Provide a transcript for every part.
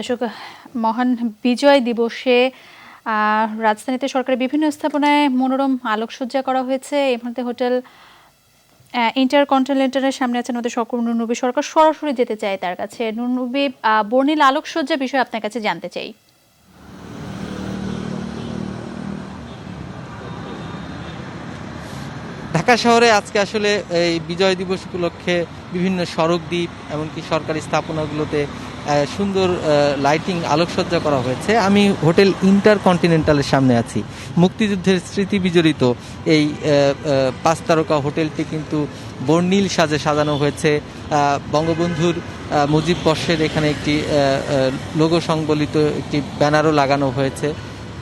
দর্শক, মহান বিজয় দিবসে রাজধানীতে সরকারের বিভিন্ন স্থাপনায় মনোরম আলোকসজ্জা করা হয়েছে। এই মুহূর্তে হোটেল ইন্টার কন্টিনেন্টালের সামনে আছেন আমাদের সকল নুরনবী। সরকার সরাসরি যেতে চাই তার কাছে। নুরনবী বর্ণিল আলোকসজ্জা বিষয়ে আপনার কাছে জানতে চাই। ঢাকা শহরে আজকে আসলে এই বিজয় দিবস উপলক্ষে বিভিন্ন সড়ক দ্বীপ, এমনকি সরকারি স্থাপনাগুলোতে সুন্দর লাইটিং আলোকসজ্জা করা হয়েছে। আমি হোটেল ইন্টার কন্টিনেন্টালের সামনে আছি। মুক্তিযুদ্ধের স্মৃতি বিজড়িত এই পাঁচ তারকা হোটেলটি কিন্তু বর্ণিল সাজে সাজানো হয়েছে। বঙ্গবন্ধুর মুজিব বর্ষের এখানে একটি লোগো সংবলিত একটি ব্যানারও লাগানো হয়েছে।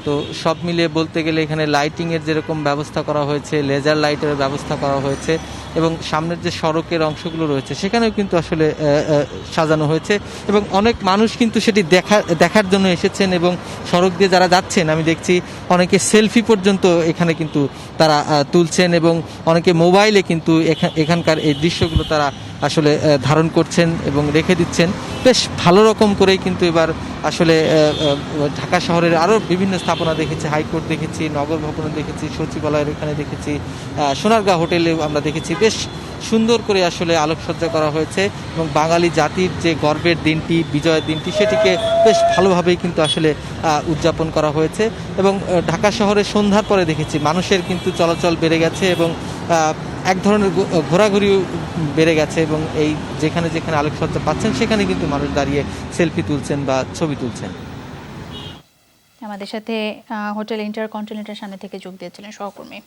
তো সব মিলিয়ে বলতে গেলে এখানে লাইটিংয়ের যেরকম ব্যবস্থা করা হয়েছে লেজার লাইটের ব্যবস্থা করা হয়েছে। এবং সামনের যে সড়কের অংশগুলো রয়েছে, সেখানেও কিন্তু আসলে সাজানো হয়েছে। এবং অনেক মানুষ কিন্তু সেটি দেখা, দেখার জন্য এসেছেন এবং সড়ক দিয়ে যারা যাচ্ছেন, আমি দেখছি অনেকে সেলফি পর্যন্ত এখানে কিন্তু তারা তুলছেন এবং অনেকে মোবাইলে কিন্তু এখা- এখানকার এই দৃশ্যগুলো তারা আসলে ধারণ করছেন এবং রেখে দিচ্ছেন। বেশ ভালো রকম করেই কিন্তু এবার আসলে ঢাকা শহরের আরও বিভিন্ন স্থাপনা দেখেছি। হাইকোর্ট দেখেছি, নগর ভবনে দেখেছি, সচিবালয়ের এখানে দেখেছি সোনারগাঁ হোটেলেও আমরা দেখেছি। বেশ সুন্দর করে আসলে আলোকসজ্জা করা হয়েছে এবং বাঙালি জাতির যে গর্বের দিনটি, বিজয়ের দিনটি, সেটিকে বেশ ভালোভাবেই কিন্তু আসলে উদযাপন করা হয়েছে এবং ঢাকা শহরে সন্ধ্যার পরে দেখেছি মানুষের কিন্তু চলাচল বেড়ে গেছে এবং এক ধরনের ঘোরাঘুরিও বেড়ে গেছে এবং এই যেখানে যেখানে আলোকসজ্জা পাচ্ছেন, সেখানে কিন্তু মানুষ দাঁড়িয়ে সেলফি তুলছেন বা ছবি তুলছেন। আমাদের সাথে হোটেল ইন্টার কন্টিনেন্টের সামনে থেকে যোগ দিয়েছিলেন সহকর্মী।